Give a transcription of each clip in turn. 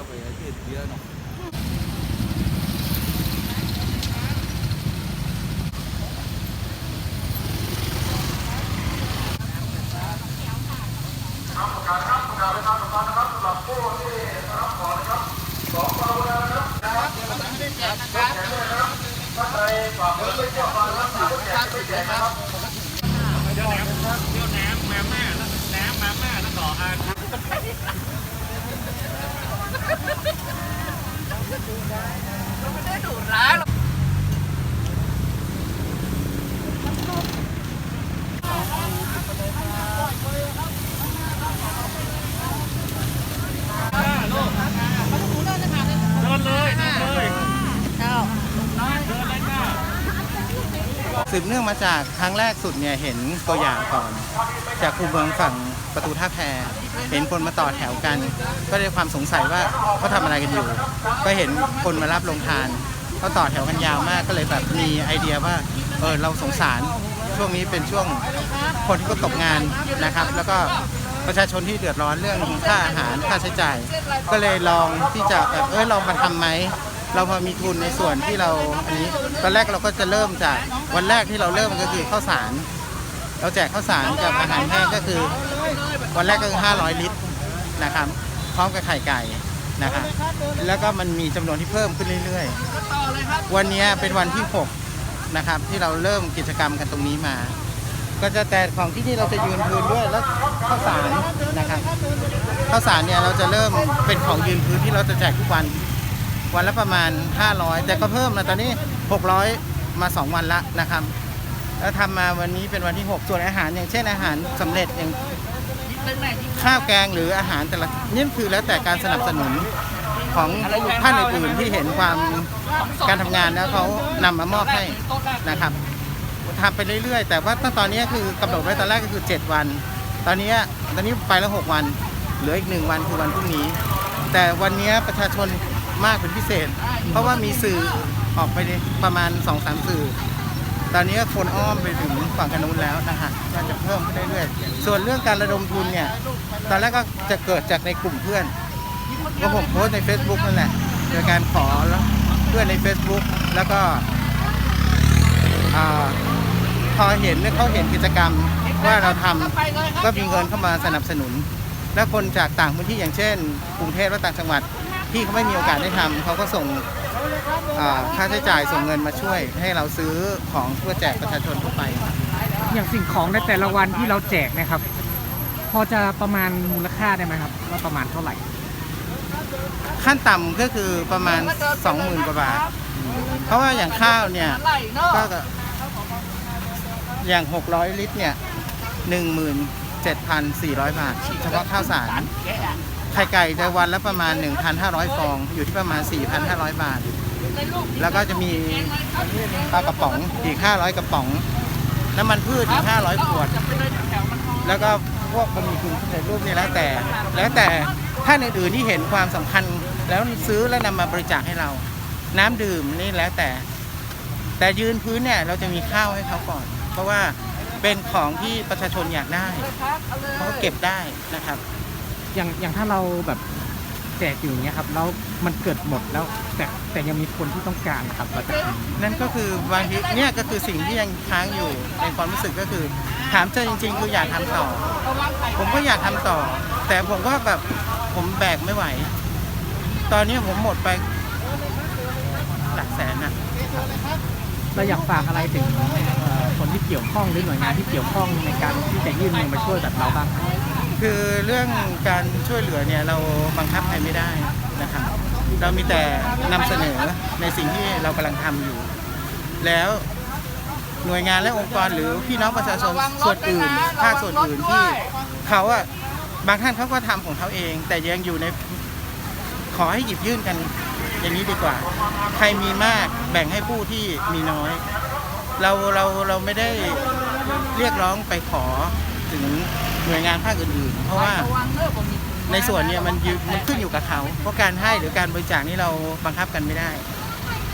เข้าไปยืดเยอะหน่อยเดี๋ยวน้ำเดี๋ยวน้ำมาม่าแล้วน้ำมาม่าแล้วต่ออ่านเดินเลยเดินเลยเดินเลยค่ะสืบเนื่องมาจากครั้งแรกสุดเนี่ยเห็นตัวอย่างก่อน จากคูเมืองฝั่ง ประตูท่าแพเห็นคนมาต่อแถวกัน ก็ได้ความสงสัยว่าเขาทำอะไรกันอยู่ ก็เห็นคนมารับลงทานเขาต่อแถวกันยาวมากก็เลยแบบมีไอเดียว่าเออเราสงสารช่วงนี้เป็นช่วงคนที่ก็ตกงานนะครับ แล้วก็ประชาชนที่เดือดร้อนเรื่องค่าอาหารค่าใช้จ่าย ก็เลยลองที่จะแบบเออลองมาทำไหมเราพอมีทุนในส่วนที่เราอันนี้ตอนแรกเราก็จะเริ่มจากวันแรกที่เราเริ่มก็คือข้าวสาร เราแจกข้าวสารกับอาหารแห้งก็คือ วันแรกก็คือ500 ลิตรนะครับ พร้อมกับไข่ไก่นะครับแล้วก็มันมีจำนวนที่เพิ่มขึ้นเรื่อยๆ วันนี้เป็นวันที่ 6 นะครับ ที่เราเริ่มกิจกรรมกันตรงนี้มา ก็จะแต่ของที่นี่เราจะยืนพื้นด้วยแล้วข้าวสารนะครับข้าวสารเนี่ยเราจะเริ่มเป็นของยืนพื้นที่เราจะแจกทุกวัน วันละประมาณ 500 แต่ก็เพิ่มนะตอนนี้ 600 มา 2 วันละนะครับแล้วทำมาวันนี้เป็นวันที่ 6 ส่วนอาหารอย่างเช่นอาหารสำเร็จอย่าง ข้าวแกงหรืออาหารแต่ละนี่คือแล้วแต่การสนับสนุนของท่านอื่นๆที่เห็นความการทำงานแล้วเขานำมามอบให้นะครับทำไปเรื่อย ๆ แต่ว่าตั้งตอนนี้คือกำหนดไว้ตอนแรกก็คือ 7 วัน ตอนนี้ตอนนี้ไปแล้ว 6 วัน เหลืออีกหนึ่งวันคือวันพรุ่งนี้ แต่วันนี้ประชาชนมากเป็นพิเศษ เพราะว่ามีสื่อออกไปประมาณ2อสสื่อ ตอนนี้คนอ้อมไปถึงฝั่งกันนู้นแล้วนะคะก็จะเพิ่มขึ้นเรื่อยๆ ส่วนเรื่องการระดมทุนเนี่ย ตอนแรกก็จะเกิดจากในกลุ่มเพื่อน ก็ผมโพสต์ใน Facebook นั่นแหละ โดยการขอแล้วเพื่อนใน Facebook แล้วก็พอเห็นเนี่ยเขาเห็นกิจกรรมว่าเราทำก็มีเงินเข้ามาสนับสนุน และคนจากต่างพื้นที่อย่างเช่น กรุงเทพและต่างจังหวัด ที่เขาไม่มีโอกาสได้ทำเขาก็ส่งอ่าค่าใช้จ่ายส่งเงินมาช่วย ให้เราซื้อของเพื่อแจกประชาชนทั่วไป อย่างสิ่งของในแต่ละวันที่เราแจกเนะครับ พอจะประมาณมูลค่าได้ไหมครับว่าประมาณเท่าไหร่ ขั้นต่ำก็คือประมาณ 20,000กว่าบาท เพราะว่าอย่างข้าวเนี่ยก็อย่าง 600 ลิตรเนี่ย 17,400 บาท เฉพาะข้าวสาร ไข่ไก่ในวันละประมาณ 1,500 ฟอง อยู่ที่ประมาณ 4,500 บาท แล้วก็จะมีปลากระป๋องอีก 500 กระป๋อง น้ำมันพืชอีก 500 ขวด แล้วก็พวกบะหมี่กึ่งสำเร็จรูปนี่แล้วแต่ แล้วแต่ท่านอื่นๆที่เห็นความสำคัญแล้วซื้อและนำมาบริจาคให้เรา น้ำดื่มนี่แล้วแต่ แต่ยืนพื้นเนี่ยเราจะมีข้าวให้เขาก่อน เพราะว่าเป็นของที่ประชาชนอยากได้เขาเก็บได้นะครับ อย่างอย่างถ้าเราแบบแจกอยู่อย่างเงี้ยครับแล้วมันเกิดหมดแล้วแต่แต่ยังมีคนที่ต้องการครับเราจะทำนั่นก็คือบางทีเนี่ยก็คือสิ่งที่ยังค้างอยู่ในความรู้สึกก็คือ ถามใจจริง ๆ คืออยากทำต่อ ผมก็อยากทำต่อ แต่ผมก็แบบผมแบกไม่ไหว ตอนนี้ผมหมดไปหลักแสนนะ เราอยากฝากอะไรถึงเอ่อคนที่เกี่ยวข้องหรือหน่วยงานที่เกี่ยวข้องในการที่จะยื่นมือมาช่วยแบบเราบ้างครับ คือเรื่องการช่วยเหลือเนี่ยเราบังคับใครไม่ได้นะครับ เรามีแต่นำเสนอในสิ่งที่เรากำลังทำอยู่ แล้วหน่วยงานและองค์กรหรือพี่น้องประชาชนส่วนอื่นภาคส่วนอื่นที่เขาอะบางท่านเขาก็ทำของเขาเอง แต่ยังอยู่ในขอให้หยิบยื่นกันอย่างนี้ดีกว่า ใครมีมากแบ่งให้ผู้ที่มีน้อย เราเราเราไม่ได้เรียกร้องไปขอถึง น่วยงานภาคอื่นๆ เพราะว่าในส่วนเนี่ยมันอยู่มันขึ้นอยู่กับเขา เพราะการให้หรือการบริจาคนี่เราบังคับกันไม่ได้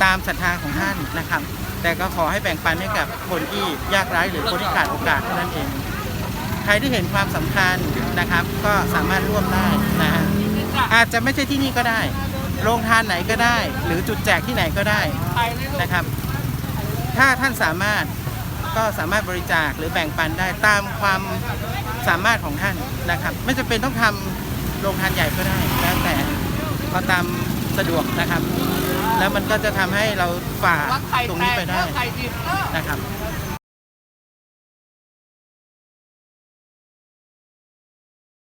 ตามศรัทธาของท่านนะครับ แต่ก็ขอให้แบ่งปันให้กับคนที่ยากไร้หรือคนที่ขาดโอกาสเท่านั้นเอง ใครที่เห็นความสำคัญนะครับ ก็สามารถร่วมได้นะฮะอาจจะไม่ใช่ที่นี่ก็ได้ โรงทานไหนก็ได้ หรือจุดแจกที่ไหนก็ได้นะครับ ถ้าท่านสามารถก็สามารถบริจาคหรือแบ่งปันได้ตามความ สามารถของท่านนะครับ ไม่จำเป็นต้องทำโรงทานใหญ่ก็ได้แล้วแต่ก็ตามสะดวกนะครับ แล้วมันก็จะทำให้เราฝ่าตรงนี้ไปได้นะครับ